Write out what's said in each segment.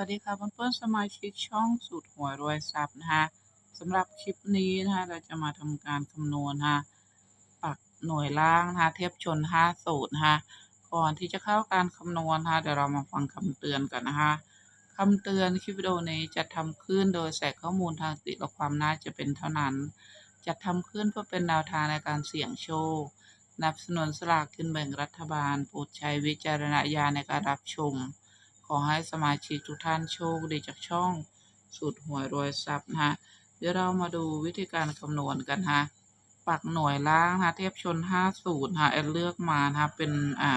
วัสดีค่ะเพื่อนๆสมาชิกช่องสูตรหวยรวยทรัพย์นะคะสำหรับคลิปนี้นะคะเราจะมาทำการคำนวณนะคะปักหน่วยล่างนะคะเทียบชน 5 สูตรนะคะก่อนที่จะเข้าการคำนวณนะคะเดี๋ยวเรามาฟังคำเตือนกันนะคะคำเตือนคลิปวิดีโอนี้จะทำขึ้นโดยใส่ข้อมูลทางติและความน่าจะเป็นเท่านั้น จะทำขึ้นเพื่อเป็นแนวทางในการเสี่ยงโชคนับสนุนสลากกินแบ่งรัฐบาลโปรดใช้วิจารณญาณในการรับชม ขอให้สมาชิกทุกท่านโชคดีจากช่องสูตรหวยรวยทรัพย์นะฮะเดี๋ยวเรามาดูวิธีการคำนวณกันฮะปักหน่วยล่างนะเทียบชน5สูตรฮะแอดเลือกมานะฮะเป็นอ่า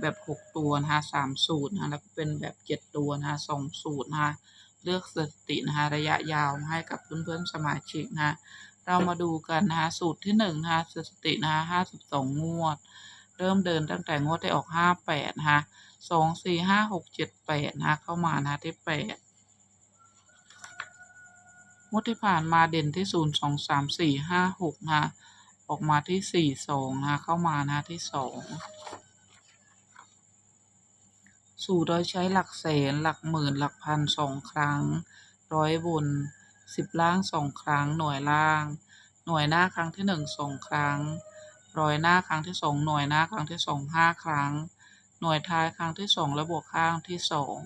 แบบ6ตัวนะฮะ3สูตรนะฮะแล้วก็เป็นแบบ7ตัวนะฮะ2สูตรนะฮะเลือกสถิตินะฮะระยะยาวให้กับเพื่อนๆสมาชิกนะเรามาดูกันนะฮะสูตรที่1นะฮะสถิตินะฮะ52งวด เริ่มเดินตั้งแต่งวดที่ออก58นะฮะ สองสี่ห้าหกเจ็ดแปดนะเข้ามานะที่แปดงวดที่ผ่านมาเด่นที่ศูนย์สองสามสี่ห้าหกนะออกมาที่สี่สองนะเข้ามานะที่สองสู่โดยใช้หลักแสนหลักหมื่นหลักพันสองครั้ง ร้อยบนสิบล่างสองครั้ง หน่วยล่าง หน่วยหน้าครั้งที่หนึ่งสองครั้ง ร้อยหน้าครั้งที่สองหน่วยหน้าครั้งที่สองห้าครั้ง หน่วยท้ายครั้งที่สองและบวกข้างที่สอง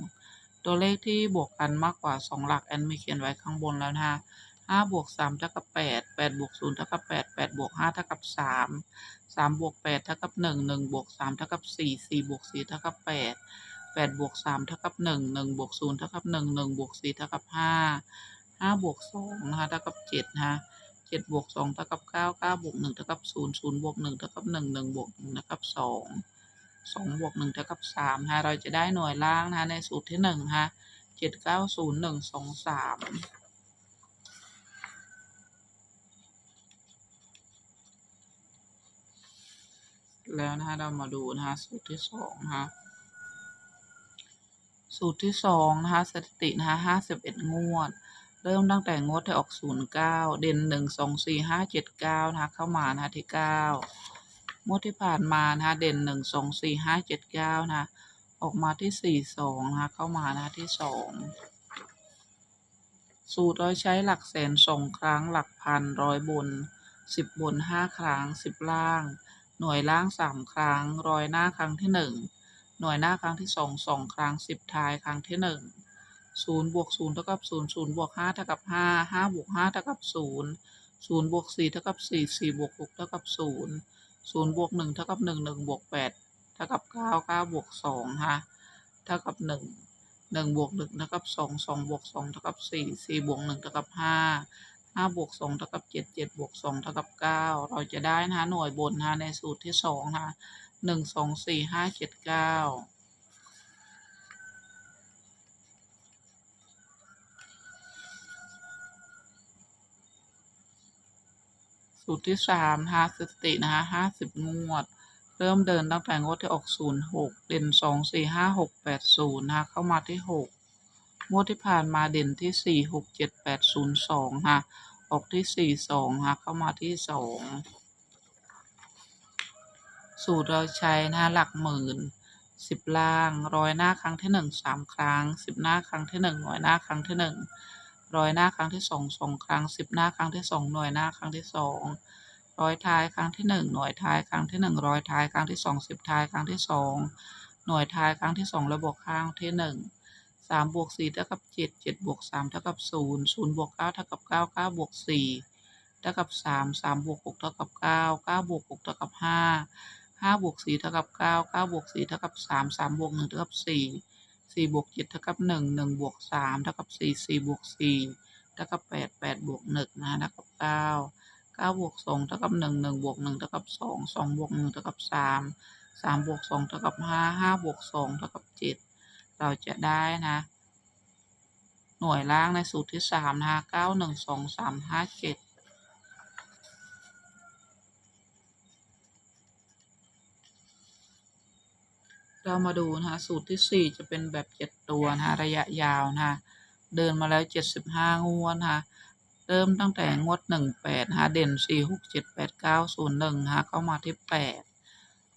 ตัวเลขที่บวกกันมากกว่าสองหลักแอนมีเขียนไว้ข้างบนแล้วนะฮะห้าบวกสามเท่ากับแปดแปดบวกศูนย์เท่ากับแปดแปดบวกห้าเท่ากับสามสามบวกแปดเท่ากับหนึ่งหนึ่งบวกสามเท่ากับสี่สี่บวกสี่เท่ากับแปดแปดบวกสามเท่ากับหนึ่งหนึ่งบวกศูนย์เท่ากับหนึ่งหนึ่งบวกสี่เท่ากับห้าห้าบวกสองนะคะเท่ากับเจ็ดนะฮะเจ็ดบวกสองเท่ากับเก้าเก้าบวกหนึ่งเท่ากับศูนย์ศูนย์บวกหนึ่งเท่ากับหนึ่งหนึ่งบวกหนึ่งเท่ากับสอง สองบวกหนึ่งเท่ากับสามฮะเราจะได้หน่วยล่างนะในสูตรที่หนึ่งฮะเจ็ดเก้าศูนย์หนึ่งสองสามแล้วนะฮะเรามาดูนะฮะสูตรที่สองฮะสูตรที่สองนะคะสถิตินะคะห้าสิบเอ็ดงวด เริ่มตั้งแต่งวดที่ออกศูนย์เก้าเด่นหนึ่งสองสี่ห้าเจ็ดเก้านะคะเข้ามานะคะที่เก้า งวดที่ผ่านมานะคะเด่นหนึ่งสองสี่ห้าเจ็ดเก้านะออกมาที่สี่สองนะคะเข้ามานะคะที่สองสูตรเราใช้หลักแสนสองครั้งหลักพันร้อยบนสิบบนห้าครั้งสิบล่าง หน่วยล่างสามครั้งร้อยหน้าครั้งที่หนึ่งหน่วยหน้าครั้งที่สองสองครั้งสิบท้ายครั้งที่หนึ่งศูนย์บวกศูนย์เท่ากับศูนย์ศูนย์บวกห้าเท่ากับห้าห้าบวกห้าเท่ากับศูนย์ศูนย์บวกสี่เท่ากับสี่สี่บวกหกเท่ากับศูนย์ ศูนย์บวกหนึ่งเท่ากับหนึ่งหนึ่งบวกแปดเท่ากับเก้าเก้าบวกสองฮะเท่ากับหนึ่งหนึ่งบวกหนึ่งเท่ากับสองสองบวกสองเท่ากับสี่สี่บวกหนึ่งเท่ากับห้าห้าบวกสองเท่ากับเจ็ดเจ็ดบวกสองเท่ากับเก้าเราจะได้นะฮะหน่วยบนนะในสูตรที่สองนะหนึ่งสองสี่ห้าเจ็ดเก้า สูตรที่สามนะคะสถิตินะคะห้าสิบงวด เริ่มเดินตั้งแต่งวดที่ออกศูนย์หกเด่นสองสี่ห้าหกแปดศูนย์นะคะเข้ามาที่หกงวดที่ผ่านมาเด่นที่สี่หกเจ็ดแปดศูนย์สองค่ะออกที่สี่สองค่ะเข้ามาที่สองสูตรเราใช้นะคะหลักหมื่นสิบล่างร้อยหน้าครั้งที่หนึ่งสามครั้งสิบหน้าครั้งที่หนึ่งหน่วยหน้าครั้งที่หนึ่ง ร้อยหน้าครั้งที่สองสองครั้งสิบหน้าครั้งที่สองหน่วยหน้าครั้งที่สองร้อยท้ายครั้งที่หนึ่งหน่วยท้ายครั้งที่หนึ่งร้อยท้ายครั้งที่สองสิบท้ายครั้งที่สองหน่วยท้ายครั้งที่สองระบบข้างที่หนึ่งสามบวกสี่เท่ากับเจ็ดเจ็ดบวกสามเท่ากับศูนย์ศูนย์บวกเก้าเท่ากับเก้าเก้าบวกสี่เท่ากับสามสามบวกหกเท่ากับเก้าเก้าบวกหกเท่ากับห้าห้าบวกสี่เท่ากับเก้าเก้าบวกสี่เท่ากับสามสามบวกหนึ่งเท่ากับสี่ สี่บวกเจ็ดเท่ากับหนึ่งหนึ่งบวกสามเท่ากับสี่สี่บวกสี่เท่ากับแปดแปดบวกหนึ่งนะเท่ากับเก้าเก้าบวกสองเท่ากับหนึ่งหนึ่งบวกหนึ่งเท่ากับสองสองบวกหนึ่งเท่ากับสามสามบวกสองเท่ากับห้าห้าบวกสองเท่ากับเจ็ดเราจะได้นะ หน่วยล่างในสูตรที่สามนะคะเก้าหนึ่งสองสามห้าเจ็ด เรามาดูนะคะสูตรที่สี่จะเป็นแบบเจ็ดตัวนะคะระยะยาวนะคะเดินมาแล้วเจ็ดสิบห้างวดนะคะเริ่มตั้งแต่งวดหนึ่งแปดนะคะเด่นสี่หกเจ็ดแปดเก้าศูนย์หนึ่งนะคะเข้ามาที่แปด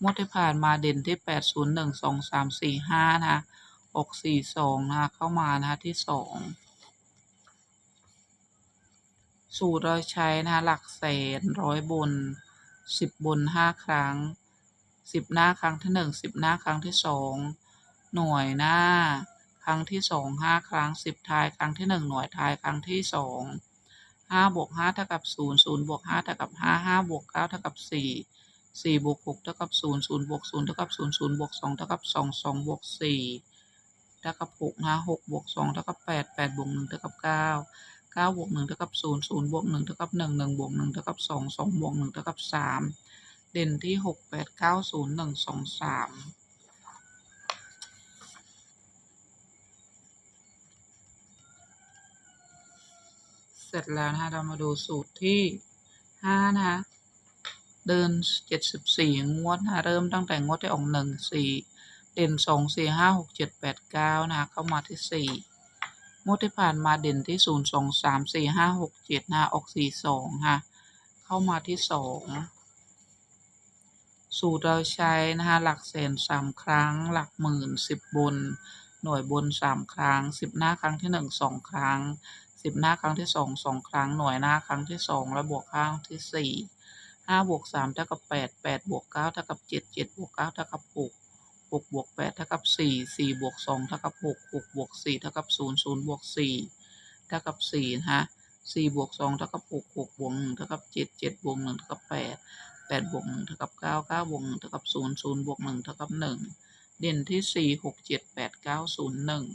งวดที่ผ่านมาเด่นที่แปดศูนย์หนึ่งสองสามสี่ห้านะคะออกสี่สองนะคะเข้ามานะคะที่สองสูตรเราใช้นะคะหลักแสนร้อยบนสิบบนห้าครั้ง สิบหน้าครั้งที่หนึ่งสิบหน้าครั้งที่สองหน่วยหน้า ครั้งที่สองห้าครั้งสิบท้ายครั้งที่หนึ่งหน่วยท้ายครั้งที่สองห้าบวกห้าเท่ากับศูนย์ศูนย์บวกห้าเท่ากับห้าห้าบวกเก้าเท่ากับสี่สี่บวกหกเท่ากับศูนย์ศูนย์บวกศูนย์เท่ากับศูนย์ศูนย์บวกสองเท่ากับสองสองบวกสี่เท่ากับหกนะหกบวกสองเท่ากับแปดแปดบวกหนึ่งเท่ากับเก้าเก้าบวกหนึ่งเท่ากับศูนย์ศูนย์บวกหนึ่งเท่ากับหนึ่งหนึ่งบวกหนึ่งเท่ากับสองสองบวกหนึ่งเท่ากับสาม เด่นที่หกแปดเก้าศูนย์หนึ่งสองสามเสร็จแล้วนะคะเรามาดูสูตรที่ห้านะคะเดินเจ็ดสิบสี่งวดนะคะเริ่มตั้งแต่งวดที่ออกหนึ่งสี่เด่นสองสี่ห้าหกเจ็ดแปดเก้านะคะเข้ามาที่สี่งวดที่ผ่านมาเด่นที่ศูนย์สองสามสี่ห้าหกเจ็ดนะออกสี่สองค่ะเข้ามาที่สอง สูตรเราใช้นะคะหลักแสนสามครั้ง หลักหมื่นสิบบน หน่วยบนสามครั้งสิบหน้าครั้งที่หนึ่งสองครั้งสิบหน้าครั้งที่สองสองครั้ง หน่วยหน้าครั้งที่สองและบวกข้างที่สี่ห้าบวกสามเท่ากับแปดแปดบวกเก้าเท่ากับเจ็ดเจ็ดบวกเก้าเท่ากับหกหกบวกแปดเท่ากับสี่สี่บวกสองเท่ากับหกหกบวกสี่เท่ากับศูนย์ศูนย์บวกสี่เท่ากับสี่นะฮะสี่บวกสองเท่ากับหกหกบวกหนึ่งเท่ากับเจ็ดเจ็ดบวกหนึ่งเท่ากับแปด แปดบวกหนึ่งเท่ากับเก้าเก้าบวกหนึ่งเท่ากับศูนย์ศูนย์บวกหนึ่งเท่ากับหนึ่งเด่นที่สี่หกเจ็ดแปดเก้าศูนย์หนึ่ง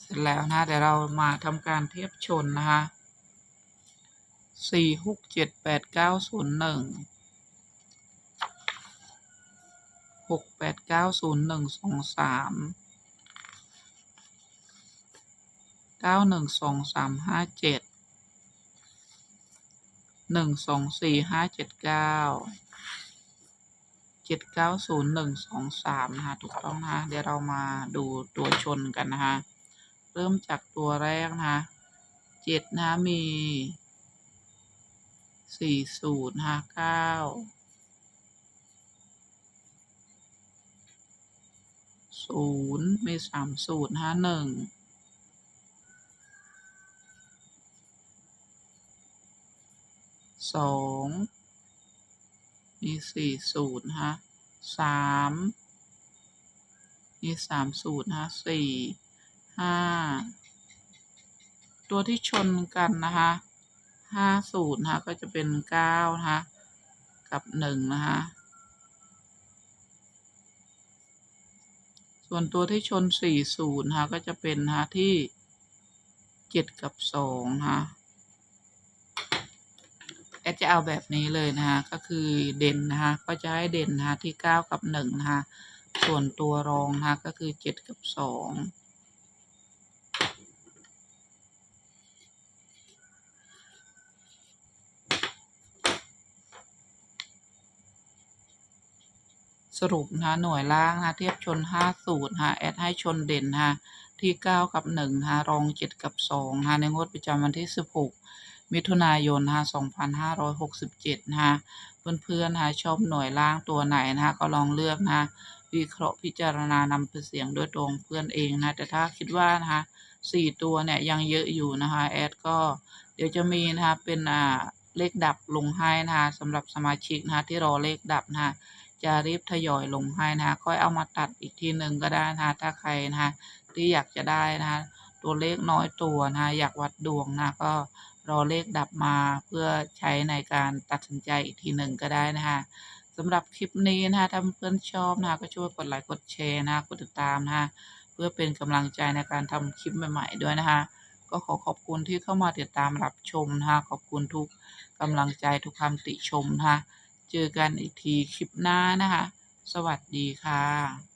เสร็จแล้วนะเดี๋ยวเรามาทำการเทียบชนนะคะสี่หกเจ็ดแปดเก้าศูนย์หนึ่งหกแปดเก้าศูนย์หนึ่งสองสาม เก้าหนึ่งสองสามห้าเจ็ดหนึ่งสองสี่ห้าเจ็ดเก้าเจ็ดเก้าศูนย์หนึ่งสองสามนะคะถูกต้องนะคะเดี๋ยวเรามาดูตัวชนกันนะคะเริ่มจากตัวแรกนะคะเจ็ดนะคะมีสี่ศูนย์ห้าเก้าศูนย์มีสามศูนย์ห้าหนึ่ง สองมีสี่ศูนย์ฮะสามมีสามศูนย์ฮะสี่ห้าตัวที่ชนกันนะคะห้าศูนย์นะก็จะเป็นเก้านะคะกับหนึ่งนะคะส่วนตัวที่ชนสี่ศูนย์นะก็จะเป็นนะที่เจ็ดกับสองนะะ ดจะเอาแบบนี้เลยนะคะก็คือเด่นนะคะก็จะให้เด่นนะคะที่เก้ากับหนึ่งนะคะส่วนตัวรองนะคะก็คือเจ็ดกับสองสรุปนะคะหน่วยล่างนะคะเทียบชนห้าสูตรนะะแอดให้ชนเด่นนะะที่เก้ากับหนึ่งนะะรองเจ็ดกับสองนะะในงวดประจำวันที่สิบหก มิถุนายนนะคะสองพันห้าร้อยหกสิบเจ็ดนะคะเพื่อนๆนะคะชอบหน่วยล่างตัวไหนนะคะก็ลองเลือกนะคะวิเคราะห์พิจารณานำไปเสียงด้วยตรงเพื่อนเองนะแต่ถ้าคิดว่านะคะสี่ตัวเนี่ยยังเยอะอยู่นะคะแอดก็เดี๋ยวจะมีนะคะเป็นอ่าเลขดับลงให้นะคะสำหรับสมาชิกนะคะที่รอเลขดับนะคะจะรีบทยอยลงให้นะคะค่อยเอามาตัดอีกทีหนึ่งก็ได้นะคะถ้าใครนะคะที่อยากจะได้นะคะตัวเลขน้อยตัวนะคะอยากวัดดวงนะก็ รอเลขดับมาเพื่อใช้ในการตัดสินใจอีกทีหนึ่งก็ได้นะคะสำหรับคลิปนี้นะคะถ้าเพื่อนชอบนะคะก็ช่วยกดไลค์กดแชร์นะคะกดติดตามนะคะเพื่อเป็นกำลังใจในการทำคลิปใหม่ ๆ ด้วยนะคะก็ขอขอบคุณที่เข้ามาติดตามรับชมนะคะขอบคุณทุกกำลังใจทุกคำติชมนะคะเจอกันอีกทีคลิปหน้านะคะ สวัสดีค่ะ